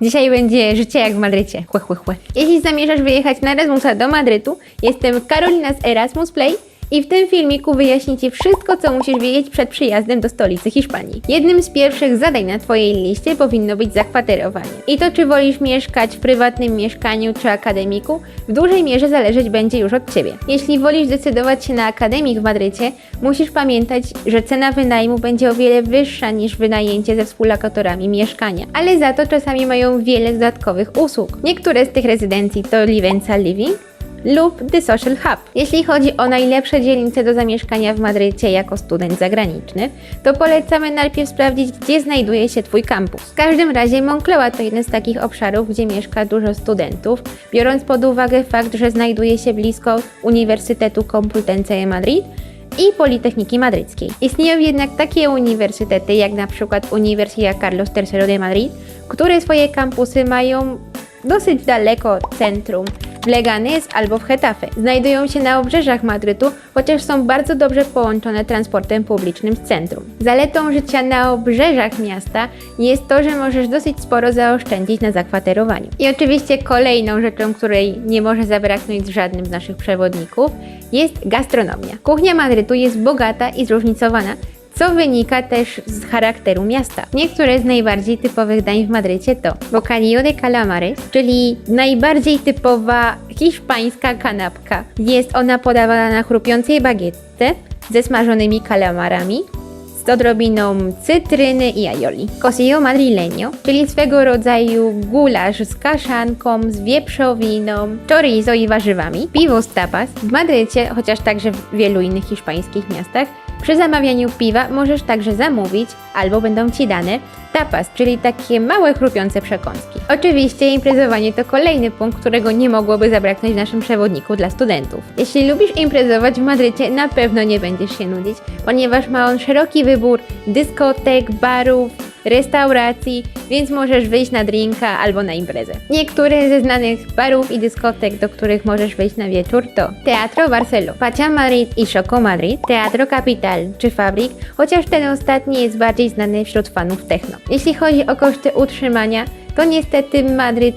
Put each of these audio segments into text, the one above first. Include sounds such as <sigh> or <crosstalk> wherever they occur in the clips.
Dzisiaj będzie życie jak w Madrycie. Chłe, chłe, chłe. Jeśli zamierzasz wyjechać na Erasmusa do Madrytu, jestem Karolina z Erasmus Play i w tym filmiku wyjaśnię Ci wszystko, co musisz wiedzieć przed przyjazdem do stolicy Hiszpanii. Jednym z pierwszych zadań na Twojej liście powinno być zakwaterowanie. I to, czy wolisz mieszkać w prywatnym mieszkaniu czy akademiku, w dużej mierze zależeć będzie już od Ciebie. Jeśli wolisz decydować się na akademik w Madrycie, musisz pamiętać, że cena wynajmu będzie o wiele wyższa niż wynajęcie ze współlokatorami mieszkania, ale za to czasami mają wiele dodatkowych usług. Niektóre z tych rezydencji to Livenza Living, lub The Social Hub. Jeśli chodzi o najlepsze dzielnice do zamieszkania w Madrycie jako student zagraniczny, to polecamy najpierw sprawdzić, gdzie znajduje się Twój kampus. W każdym razie Moncloa to jeden z takich obszarów, gdzie mieszka dużo studentów, biorąc pod uwagę fakt, że znajduje się blisko Uniwersytetu Complutense de Madrid i Politechniki Madryckiej. Istnieją jednak takie uniwersytety, jak na przykład Uniwersytet Carlos III de Madrid, które swoje kampusy mają dosyć daleko od centrum, w Leganés albo w Getafe. Znajdują się na obrzeżach Madrytu, chociaż są bardzo dobrze połączone transportem publicznym z centrum. Zaletą życia na obrzeżach miasta jest to, że możesz dosyć sporo zaoszczędzić na zakwaterowaniu. I oczywiście kolejną rzeczą, której nie może zabraknąć w żadnym z naszych przewodników, jest gastronomia. Kuchnia Madrytu jest bogata i zróżnicowana, co wynika też z charakteru miasta. Niektóre z najbardziej typowych dań w Madrycie to bocadillo de calamares, czyli najbardziej typowa hiszpańska kanapka. Jest ona podawana na chrupiącej bagietce ze smażonymi kalamarami, z odrobiną cytryny i aioli. Cosillo madrileño, czyli swego rodzaju gulasz z kaszanką, z wieprzowiną, chorizo i warzywami. Piwo z tapas. W Madrycie, chociaż także w wielu innych hiszpańskich miastach, przy zamawianiu piwa możesz także zamówić, albo będą Ci dane, tapas, czyli takie małe chrupiące przekąski. Oczywiście imprezowanie to kolejny punkt, którego nie mogłoby zabraknąć w naszym przewodniku dla studentów. Jeśli lubisz imprezować w Madrycie, na pewno nie będziesz się nudzić, ponieważ ma on szeroki wybór dyskotek, barów, restauracji, więc możesz wyjść na drinka albo na imprezę. Niektóre ze znanych barów i dyskotek, do których możesz wyjść na wieczór to Teatro Barcelo, Pacha Madrid i Choco Madrid, Teatro Capital czy Fabrik, chociaż ten ostatni jest bardziej znany wśród fanów techno. Jeśli chodzi o koszty utrzymania, to niestety Madryt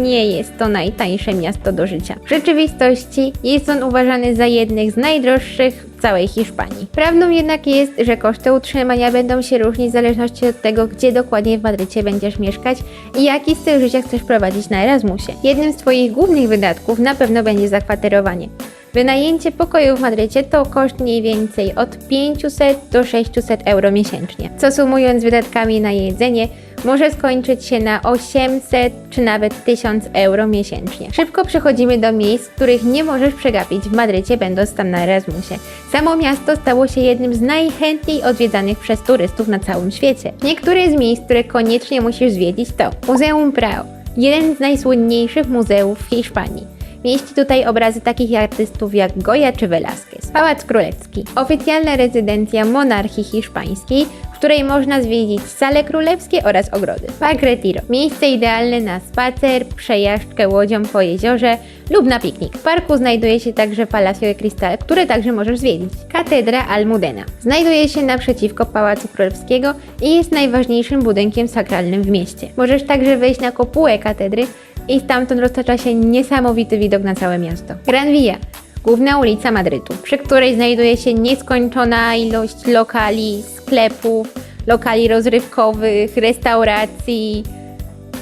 nie jest to najtańsze miasto do życia. W rzeczywistości jest on uważany za jednych z najdroższych w całej Hiszpanii. Prawdą jednak jest, że koszty utrzymania będą się różnić w zależności od tego, gdzie dokładnie w Madrycie będziesz mieszkać i jaki styl życia chcesz prowadzić na Erasmusie. Jednym z Twoich głównych wydatków na pewno będzie zakwaterowanie. Wynajęcie pokoju w Madrycie to koszt mniej więcej od 500 do 600 euro miesięcznie, co sumując z wydatkami na jedzenie może skończyć się na 800 czy nawet 1000 euro miesięcznie. Szybko przechodzimy do miejsc, których nie możesz przegapić w Madrycie, będąc tam na Erasmusie. Samo miasto stało się jednym z najchętniej odwiedzanych przez turystów na całym świecie. Niektóre z miejsc, które koniecznie musisz zwiedzić to Muzeum Prado, jeden z najsłynniejszych muzeów w Hiszpanii. Mieści tutaj obrazy takich artystów jak Goya czy Velázquez. Pałac Królewski, oficjalna rezydencja monarchii hiszpańskiej, w której można zwiedzić sale królewskie oraz ogrody. Park Retiro, miejsce idealne na spacer, przejażdżkę łodzią po jeziorze lub na piknik. W parku znajduje się także Palacio de Cristal, które także możesz zwiedzić. Katedra Almudena. Znajduje się naprzeciwko Pałacu Królewskiego i jest najważniejszym budynkiem sakralnym w mieście. Możesz także wejść na kopułę katedry i stamtąd roztacza się niesamowity widok na całe miasto. Gran Via, główna ulica Madrytu, przy której znajduje się nieskończona ilość lokali, sklepów, lokali rozrywkowych, restauracji,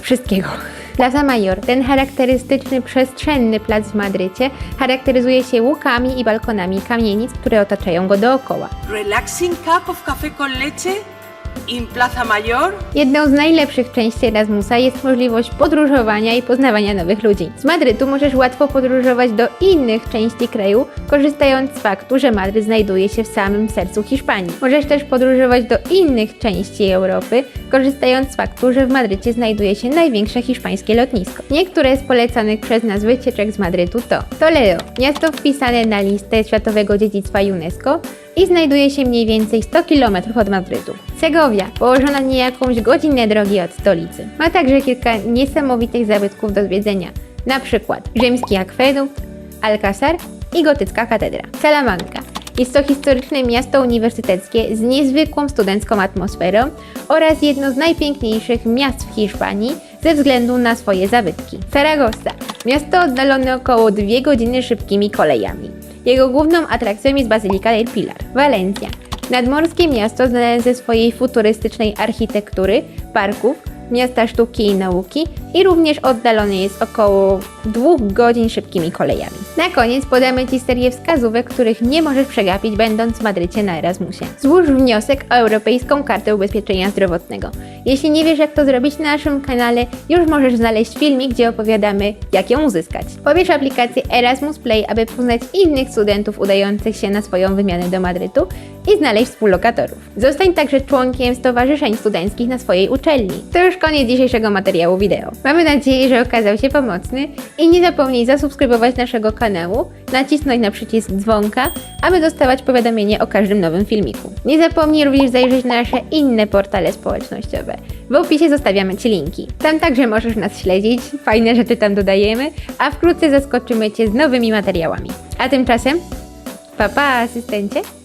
wszystkiego. <laughs> Plaza Mayor, ten charakterystyczny przestrzenny plac w Madrycie, charakteryzuje się łukami i balkonami kamienic, które otaczają go dookoła. Relaxing cup of café con leche in Plaza Mayor. Jedną z najlepszych części Erasmusa jest możliwość podróżowania i poznawania nowych ludzi. Z Madrytu możesz łatwo podróżować do innych części kraju, korzystając z faktu, że Madryt znajduje się w samym sercu Hiszpanii. Możesz też podróżować do innych części Europy, korzystając z faktu, że w Madrycie znajduje się największe hiszpańskie lotnisko. Niektóre z polecanych przez nas wycieczek z Madrytu to Toledo, miasto wpisane na listę Światowego Dziedzictwa UNESCO, i znajduje się mniej więcej 100 km od Madrytu. Segovia, położona nie jakąś godzinę drogi od stolicy. Ma także kilka niesamowitych zabytków do zwiedzenia, na przykład rzymski akwedukt, Alcázar i gotycka katedra. Salamanca. Jest to historyczne miasto uniwersyteckie z niezwykłą studencką atmosferą oraz jedno z najpiękniejszych miast w Hiszpanii ze względu na swoje zabytki. Saragossa. Miasto oddalone około 2 godziny szybkimi kolejami. Jego główną atrakcją jest Bazylika del Pilar. Walencja. Nadmorskie miasto znane ze swojej futurystycznej architektury, parków, miasta sztuki i nauki i również oddalony jest około 2 godzin szybkimi kolejami. Na koniec podamy Ci serię wskazówek, których nie możesz przegapić będąc w Madrycie na Erasmusie. Złóż wniosek o Europejską Kartę Ubezpieczenia Zdrowotnego. Jeśli nie wiesz jak to zrobić na naszym kanale, już możesz znaleźć filmik, gdzie opowiadamy jak ją uzyskać. Pobierz aplikację Erasmus Play, aby poznać innych studentów udających się na swoją wymianę do Madrytu i znaleźć współlokatorów. Zostań także członkiem stowarzyszeń studenckich na swojej uczelni. To już koniec dzisiejszego materiału wideo. Mamy nadzieję, że okazał się pomocny i nie zapomnij zasubskrybować naszego kanału, nacisnąć na przycisk dzwonka, aby dostawać powiadomienie o każdym nowym filmiku. Nie zapomnij również zajrzeć na nasze inne portale społecznościowe. W opisie zostawiamy Ci linki. Tam także możesz nas śledzić, fajne rzeczy tam dodajemy, a wkrótce zaskoczymy Cię z nowymi materiałami. A tymczasem, pa pa asystencie!